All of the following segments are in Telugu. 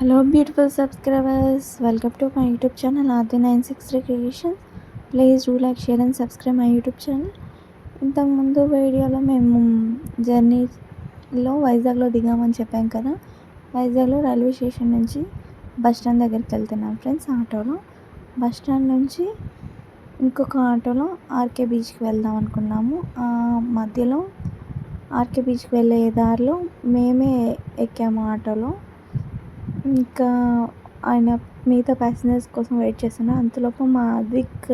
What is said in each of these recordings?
Hello beautiful subscribers welcome to my YouTube channel R D nine six three creation please do like share and subscribe my YouTube channel ఇంతకుముందు వీడియోలో మేము జర్నీలో వైజాగ్లో దిగామని చెప్పాం కదా. వైజాగ్లో రైల్వే స్టేషన్ నుంచి బస్ స్టాండ్ దగ్గరికి వెళ్తున్నాం ఫ్రెండ్స్ ఆటోలో. బస్ స్టాండ్ నుంచి ఇంకొక ఆటోలో ఆర్కే బీచ్కి వెళ్దాం అనుకున్నాము. మధ్యలో ఆర్కే బీచ్కి వెళ్ళే దారిలో మేమే ఎక్కాము ఆటోలో. ఇంకా ఆయన మిగతా ప్యాసింజర్స్ కోసం వెయిట్ చేస్తున్నా. అంతలోపు మా అద్విక్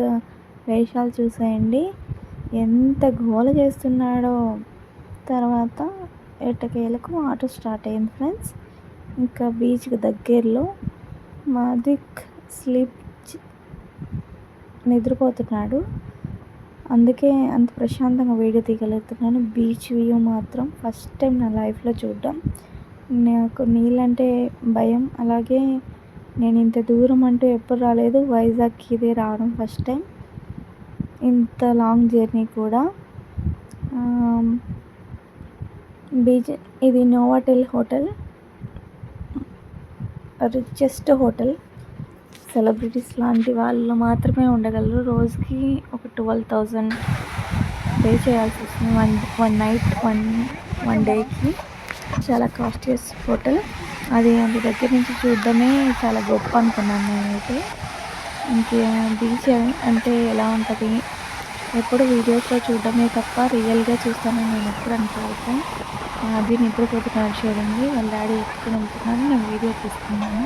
వేషాలు చూసేయండి ఎంత గోల చేస్తున్నాడో. తర్వాత ఎట్టకేలకు ఆటో స్టార్ట్ అయింది ఫ్రెండ్స్ ఇంకా బీచ్కి దగ్గరలో మా అద్విక్ స్లీప్ నిద్రపోతున్నాడు. అందుకే అంత ప్రశాంతంగా వీడియో తీయగలుగుతున్నాను. బీచ్ వ్యూ మాత్రం ఫస్ట్ టైం నా లైఫ్లో చూడడం. నాకు నీళ్ళంటే భయం. అలాగే నేను ఇంత దూరం అంటూ ఎప్పుడు రాలేదు. వైజాగ్కి ఇదే రావడం ఫస్ట్ టైం ఇంత లాంగ్ జర్నీ కూడా. బీచ్ ఇది Novotel hotel. Richest hotel. Celebrities లాంటి వాళ్ళు మాత్రమే ఉండగలరు. రోజుకి ఒక ట్వెల్వ్ థౌజండ్ పే చేయాల్సి వస్తుంది. One one night one one డేకి చాలా కాస్టియస్ హోటల్. అది అంత దగ్గర నుంచి చూడడమే చాలా గొప్ప అనుకున్నాను నేనైతే. ఇంకే బీచ్ అంటే ఎలా ఉంటుంది? ఎప్పుడు వీడియోస్లో చూడడమే తప్ప రియల్గా చూస్తానని నేను ఎప్పుడు అనుకోవద్దు అది నిద్రపోతున్నాడు చూడండి. వాళ్ళ డాడీ ఎత్తుకుని వెళ్తున్నాను నేను వీడియో తీసుకున్నాను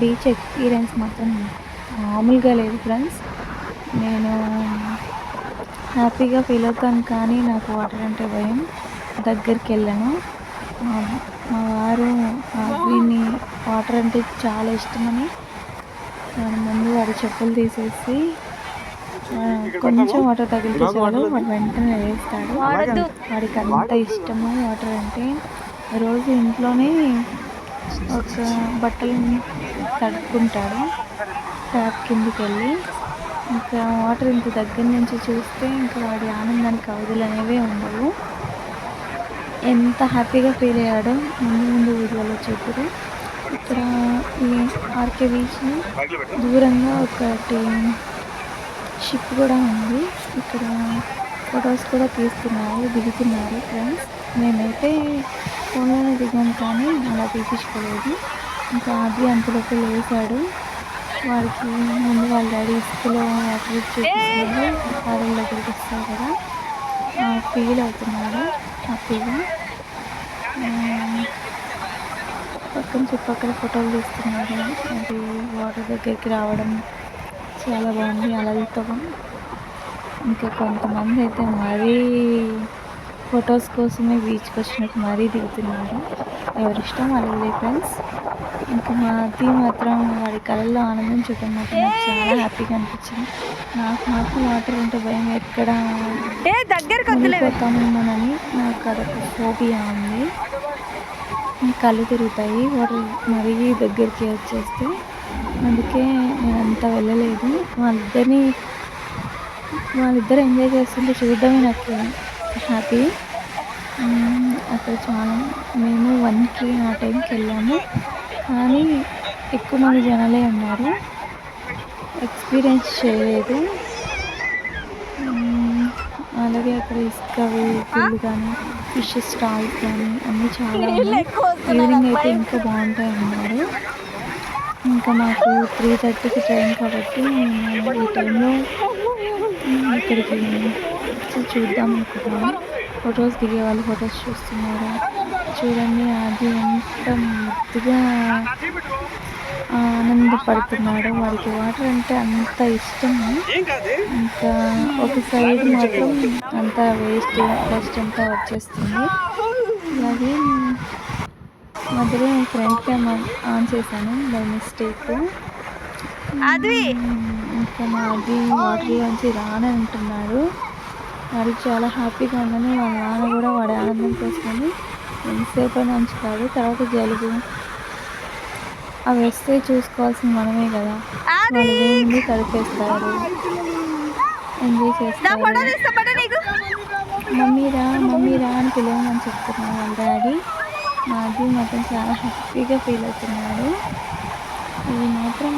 బీచ్ ఎక్స్పీరియన్స్ మాత్రం మామూలుగా లేదు ఫ్రెండ్స్. నేను హ్యాపీగా ఫీల్ అవుతాను కానీ నాకు వాటర్ అంటే భయం. దగ్గరికి వెళ్ళాను. మా వారు అవిని వాటర్ అంటే చాలా ఇష్టమని దాని ముందు వాడి చెప్పులు తీసేసి కొంచెం వాటర్ తగిలితే చాలు వాడు వెంటనే వేస్తాడు వాడికి అంత ఇష్టము వాటర్ అంటే రోజు ఇంట్లోనే ఒక బట్టలు తడుపుకుంటాడు. ట్యాప్ కిందికి వెళ్ళి ఇంకా వాటర్ ఇంత దగ్గర నుంచి చూస్తే ఇంకా వాడి ఆనందానికి అవధులు అనేవి ఉండవు. ఎంత హ్యాపీగా ఫీల్ అయ్యాడో ముందు ముందు వీడియోలో చూపురు. ఇక్కడ ఈ ఆర్కే బీచ్ దూరంగా ఒకటి షిప్ కూడా ఉంది. ఇక్కడ ఫొటోస్ కూడా తీస్తున్నారు దిగుతున్నారు ఫ్రెండ్స్. మేమైతే ఫోన్లోనే దిగాం కానీ అలా తీపించుకోలేదు ఇంకా అది అంతలోకి లేచాడు. వాడికి ముందు వాళ్ళ డాడీ ఇసుకలో వాటర్ చూపిస్తున్నాడు వాళ్ళ దగ్గరికి వస్తారు కదా. ఫీల్ అవుతున్నాడు. హ్యాపీగా. పక్కన చుట్టుపక్కల ఫోటోలు తీస్తున్నారు. అది వాటర్ దగ్గరికి రావడం చాలా బాగుంది. అలలతో ఇంకా కొంతమంది అయితే మరీ ఫొటోస్ కోసమే బీచ్కి వచ్చినట్టు మరీ దిగుతున్నారు. ఎవరిష్టం వాళ్ళది ఫ్రెండ్స్? మాది మాత్రం వాడి కళల్లో ఆనందం చూడటం మాత్రం నాకు చాలా హ్యాపీగా అనిపించింది. నాకు మాత్రం వాటర్ ఉంటే భయం ఎక్కడ పోతామేమోనని నాకు అదొక ఫోబియా ఉంది. కళ్ళు తిరుగుతాయి వాటర్ మరీ దగ్గరికి వచ్చేస్తే. అందుకే నేను అంత వెళ్ళలేదు. వాళ్ళిద్దరిని వాళ్ళిద్దరు ఎంజాయ్ చేస్తుంటే చూడడమే నాకు హ్యాపీ. అక్కడ చాలా మేము వన్కి ఆ టైంకి వెళ్ళాము. కానీ ఎక్కువ మంది జనాలే ఉన్నారు. ఎక్స్పీరియన్స్ చేయలేదు. అలాగే అక్కడ ఇసుక వేపులు కానీ ఫిష్ స్టాల్స్ కానీ అన్నీ చాలా ఉన్నాయి. ఈవినింగ్ అయితే ఇంకా బాగుంటాయి అన్నారు. ఇంకా మాకు త్రీ థర్టీకి ట్రైన్ కాబట్టి మేము ఈ టైంలో ఇక్కడికి చూద్దాం అనుకుంటున్నాము ఫొటోస్ దిగే వాళ్ళు ఫొటోస్ చూస్తున్నారు? చూడండి అది ఎంత ముద్దుగా ఆనందపడుతున్నాడు. వాడికి వాటర్ అంటే అంత ఇష్టము ఇంకా ఒక సైడ్ మాత్రం అంతా వేస్ట్ డస్ట్ అంతా వచ్చేస్తుంది. అలాగే మధ్యలో ఫ్రంట్ కెమెరా ఆన్ చేశాను బై మిస్టేక్ ఇంకా మాది వాటర్లోంచి రాని అంటున్నాడు వాడికి చాలా హ్యాపీగా ఉందని వాళ్ళ నాన్న కూడా వాడి ఆనందం కోసమని ఎంతసేపు అని ఉంచుతాడు తర్వాత జలుబు. అవి వస్తే చూసుకోవాల్సింది మనమే కదా. వాళ్ళు కలిపేస్తారు ఎంజాయ్ చేస్తారు. మమ్మీరా మమ్మీరా అని పిలవమని చెప్తున్నాను వాళ్ళ డాడీ. అది మాత్రం చాలా హ్యాపీగా ఫీల్ అవుతున్నాడు. ఇది మాత్రం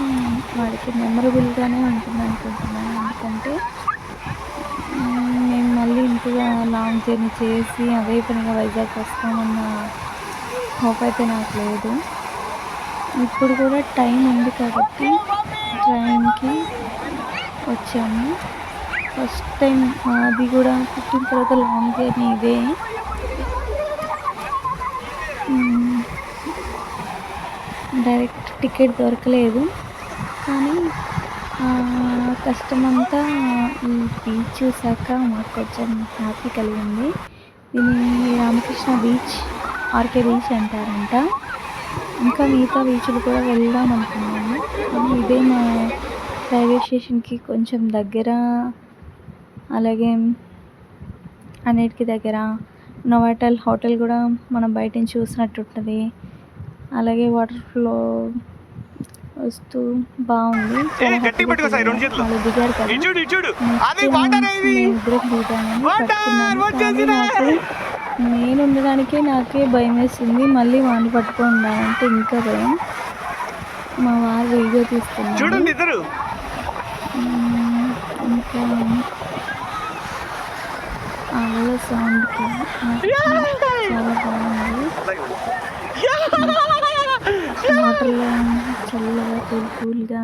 వాడికి మెమరబుల్గానే ఉంటుంది అనుకుంటున్నాను ఎందుకంటే మంచిగా లాంగ్ జర్నీ చేసి అదే పనిగా వైజాగ్ వస్తామన్న హోప్ అయితే నాకు లేదు. ఇప్పుడు కూడా టైం ఉంది కాబట్టి ట్రైన్కి వచ్చాము. ఫస్ట్ టైం అది కూడా పుట్టిన తర్వాత లాంగ్ జర్నీ ఇదే. Hmm. డైరెక్ట్ టికెట్ దొరకలేదు. కానీ కష్టమంతా ఈ బీచ్ చూసాక మాకు కొంచెం హ్యాపీ కలిగింది. దీన్ని రామకృష్ణ బీచ్ ఆర్కే బీచ్ అంటారంట. ఇంకా మిగతా బీచ్లు కూడా వెళ్దాం అనుకున్నాము. కానీ ఇదే మా రైల్వే స్టేషన్కి కొంచెం దగ్గర అలాగే అన్నిటికీ దగ్గర. నోవాటల్ హోటల్ కూడా మనం బయట నుంచి చూసినట్టు ఉంటుంది. అలాగే వాటర్ ఫ్లో వస్తూ బాగుంది. దిగారు కదా. నేను ఉండడానికే నాకే భయం వేసింది. మళ్ళీ వాడిని పట్టుకొని ఉండాలంటే ఇంకా భయం. మా వారు వీడియో మ్మ్. ఇంకా అలల సౌండ్కి చాలా బాగుంది. వాటర్లో చల్లగా కూల్ కూల్గా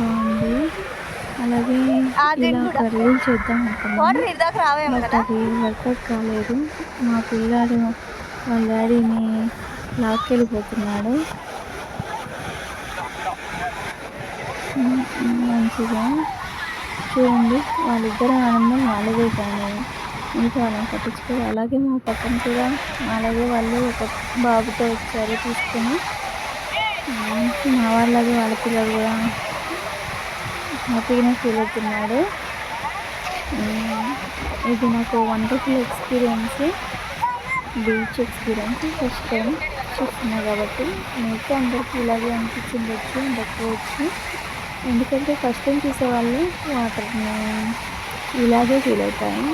బాగుంది. అలాగే ఇలా చేద్దాం బట్ అది వర్కౌట్ కాలేదు. మా పిల్లాడు వాళ్ళ డాడీని లాక్కెళ్ళిపోతున్నాడు. మంచిగా. చూడండి వాళ్ళిద్దరు ఆనందం వాళ్ళదే కానీ ఇంకా వాళ్ళని పట్టించుకోరు. అలాగే మా పక్కన కూడా అలాగే వాళ్ళు ఒక బాబుతో వచ్చారు తీసుకొని. మా వాళ్ళది వాళ్ళ పిల్లలు కూడా హ్యాపీగానే ఫీల్ అవుతున్నాడు ఇది నాకు wonderful experience. Beach experience first time చూస్తున్నా కాబట్టి. మీకు అందరికీ ఇలాగే అనిపించింది వచ్చి ఉండకపోవచ్చు. ఎందుకంటే ఫస్ట్ టైం చూసేవాళ్ళు వాటర్ని ఇలాగే ఫీల్ అవుతాయి.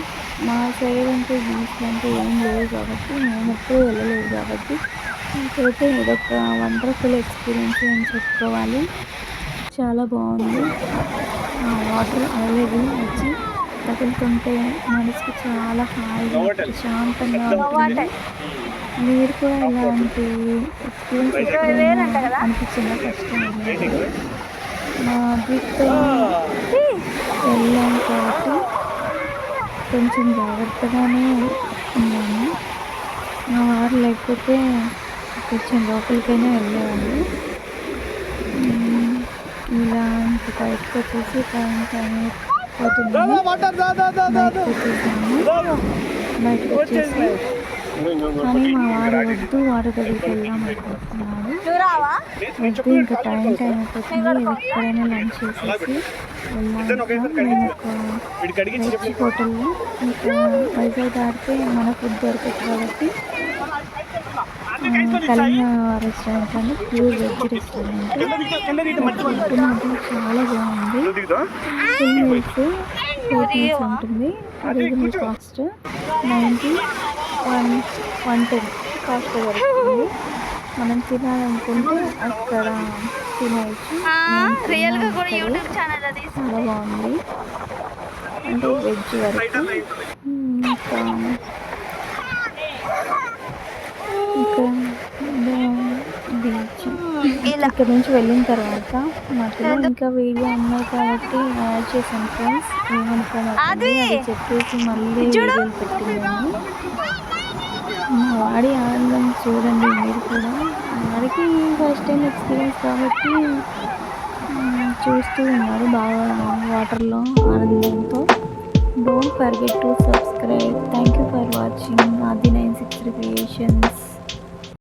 మా సైడ్ అంటే బీచ్ అంటే ఏం లేవు కాబట్టి మేము ఎప్పుడూ వెళ్ళలేదు కాబట్టి నాకైతే ఇదొక వండర్ఫుల్ ఎక్స్పీరియన్స్ అని చెప్పుకోవాలి. చాలా బాగుంది. ఆ వాటర్ అనేది వచ్చి తగులుతుంటే మనసుకి చాలా హాయిగా ప్రశాంతంగా ఉంటుంది. మీరు కూడా ఇలాంటి ఎక్స్పీరియన్స్ అనిపించిందా ఫస్ట్ టైం? వెళ్ళినప్పుడు మా అభితో వెళ్ళాం కాబట్టి కొంచెం జాగ్రత్తగానే ఉన్నాము. మా వారు లేకపోతే కొంచెం లోపలికైనా వెళ్ళేవాళ్ళు. ఇలా ఇంక బయటకు వచ్చేసి టైం టైం పోతున్నాము బయటకు వచ్చేసి. కానీ మా వారు వద్దు వారి దగ్గరికి వెళ్దాం అనుకుంటున్నాడు వద్దు ఇంకా టైం టైం అయిపోతుంది. ఎక్కడైనా లంచ్ చేసేసి వెజ్ హోటల్లో ఇంకా వైజాగ్ దాటితే మన ఫుడ్ దొరకదు కాబట్టి కళింగ రెస్టారెంట్ అని ప్యూర్ వెజ్ రెస్టారెంట్ ఫుడ్ మాత్రం చాలా బాగుంది. ఫుల్ మీల్స్ ఫోర్ మీల్స్ ఉంటుంది. Reasonable cost ninety one one ten cost పడుతుంది మనం తినాలనుకుంటే అక్కడ తినేయచ్చు. అది చాలా బాగుంది. అంటే వెజ్ వరకు. మ్మ్, ఇంకా ఇంకా బీచ్ ఇక్కడ నుంచి వెళ్ళిన తర్వాత మధ్యలో ఇంకా వీడియో ఉన్నాయి కాబట్టి యాడ్ చేశాను ఫ్రెండ్స్ ఏమనుకోమాకండి? అది చెప్పేసి మళ్ళీ వీడియోలు పెట్టినాను. మా వాడి ఆనందం చూడండి మీరు కూడా. వాడికి ఫస్ట్ టైం ఎక్స్పీరియన్స్ కాబట్టి చూస్తూ ఉన్నారు బాగా వాటర్లో ఆనందంతో. Don't forget to subscribe thank you for watching Adi nine six creations.